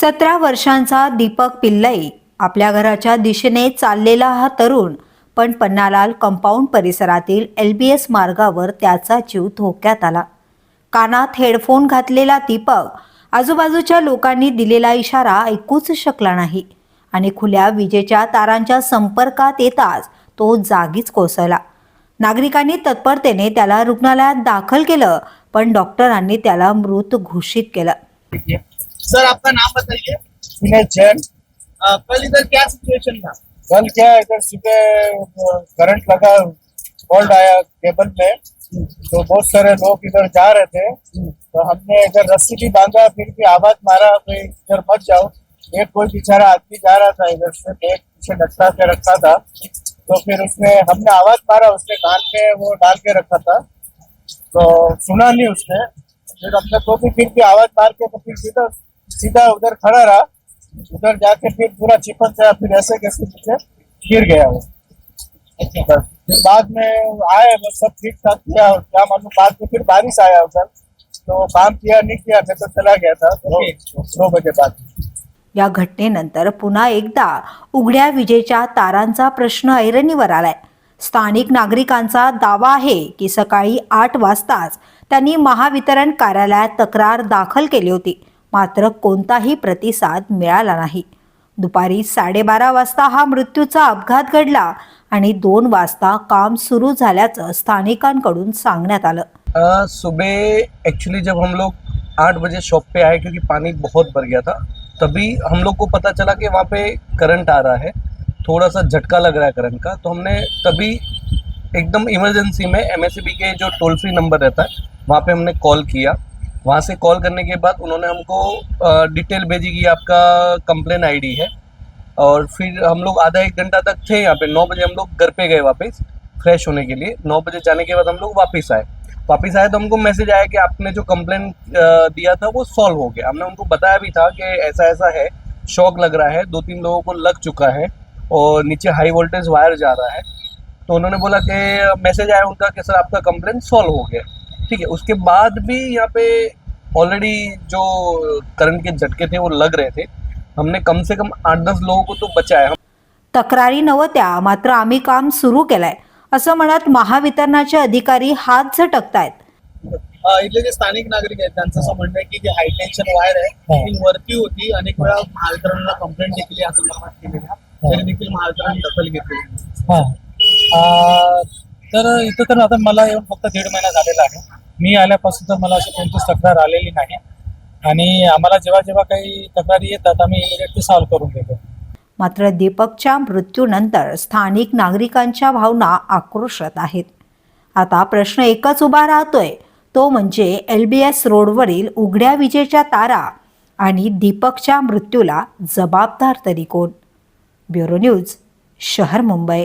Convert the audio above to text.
सतरा वर्षांचा दीपक पिल्लई आपल्या घराच्या दिशेने चाललेला हा तरुण पण पन्नालाल कंपाऊंड परिसरातील एल बी एस मार्गावर त्याचा जीव धोक्यात आला. कानात हेडफोन घातलेला दीपक आजूबाजूच्या लोकांनी दिलेला इशारा ऐकूच शकला नाही आणि खुल्या विजेच्या तारांच्या संपर्कात येताच तो जागीच कोसळला. नागरिकांनी तत्परतेने त्याला रुग्णालयात दाखल केलं पण डॉक्टरांनी त्याला मृत घोषित केलं. सर आपका नाम बताइए। दिनेश जैन कल इधर क्या सिचुएशन था? कल क्या इधर सुबह करंट लगा फॉल्ट आया केबल में तो बहुत सारे लोग इधर जा रहे थे। तो हमने इधर रस्सी भी बांधा फिर भी आवाज़ मारा कोई इधर मत जाओ। एक कोई बेचारा आदमी जा रहा था इधर से बैग पीछे लटका के रखा था। तो फिर उसने हमने आवाज़ मारा उसने कान पे वो डाल के रखा था। तो सुना नहीं उसने। फिर हमने तो भी फिर भी आवाज़ मार के तो फिर सीधा सीधा उधर खड़ा रहा उधर जाके फिर पूरा चिपक गया फिर ऐसे कैसे पीछे गिर गया वो। बस फिर बाद में आए वो सब ठीक ठाक किया और क्या मालूम बाद में फिर बारिश आया उधर। तो काम किया नहीं किया नहीं तो चला गया था। दो बजे बाद। या घटनेनंतर पुन्हा एकदा उघड्या विजेच्या तारांचा प्रश्न ऐरणीवर आलाय. स्थानिक नागरिकांचा दावा आहे की सकाळी आठ वाजताच त्यांनी महावितरण कार्यालयात तक्रार दाखल केली होती. मात्र कोणताही प्रतिसाद मिळाला नाही. दुपारी साडेबारा वाजता हा मृत्यूचा अपघात घडला आणि दोन वाजता काम सुरू झाल्याचं स्थानिकांकडून सांगण्यात आलं. सुबह एक्चुअली जब हम लोग आठ बजे शॉप पे आए क्योंकि पानी बहुत भर गया था तभी हम लोग को पता चला कि वहाँ पे करंट आ रहा है। थोड़ा सा झटका लग रहा है करंट का तो हमने तभी एकदम इमरजेंसी में एम के जो टोल फ्री नंबर रहता है वहाँ पे हमने कॉल किया। वहाँ से कॉल करने के बाद उन्होंने हमको डिटेल भेजी कि आपका कंप्लेन आईडी है। और फिर हम लोग आधा एक घंटा तक थे यहाँ पे। नौ बजे हम लोग घर पे गए वापस फ्रेश होने के लिए। नौ बजे जाने के बाद हम लोग वापस आए। वापस आए तो हमको मैसेज आया कि आपने जो कंप्लेन दिया था वो सॉल्व हो गया। हमने उनको बताया भी था कि ऐसा ऐसा है शॉक लग रहा है, दो तीन लोगों को लग चुका है और नीचे हाई वोल्टेज वायर जा रहा है। तो उन्होंने बोला कि मैसेज आया उनका कि, सर, आपका कंप्लेन सॉल्व हो गया। ठीक है उसके बाद भी यहाँ पे ऑलरेडी जो करंट के झटके थे वो लग रहे थे। हमने कम से कम आठ दस लोगों को तो बचाया। तक्रारी नव्हत्या मात्र आम्ही काम सुरू केलंय असं म्हणत महावितरणाचे अधिकारी हात झटकतायत. इथले जे स्थानिक नागरिक आहेत त्यांचं असं म्हणणं आहे की जी हाय टेन्शन वायर आहे ती वरती होती अनेक वेळा महावितरणला कंप्लेंट देखील या संदर्भात केलेल्या. तरी देखील महावितरण दखल घेतली. आ, तर इथं तर आता मला येऊन फक्त दीड महिना झालेला आहे. मी आल्यापासून तर मला अशी कोणतीच तक्रार आलेली नाही. आणि आम्हाला जेव्हा जेव्हा काही तक्रारी येतात आम्ही इमिडिएटली सॉल्व्ह करून देतो. मात्र दीपकच्या मृत्यूनंतर स्थानिक नागरिकांच्या भावना आक्रोशात आहेत. आता प्रश्न एकच उभा राहतोय. तो म्हणजे एल बी एस रोडवरील उघड्या विजेच्या तारा आणि दीपकच्या मृत्यूला जबाबदार तरी कोण? ब्युरो न्यूज शहर मुंबई.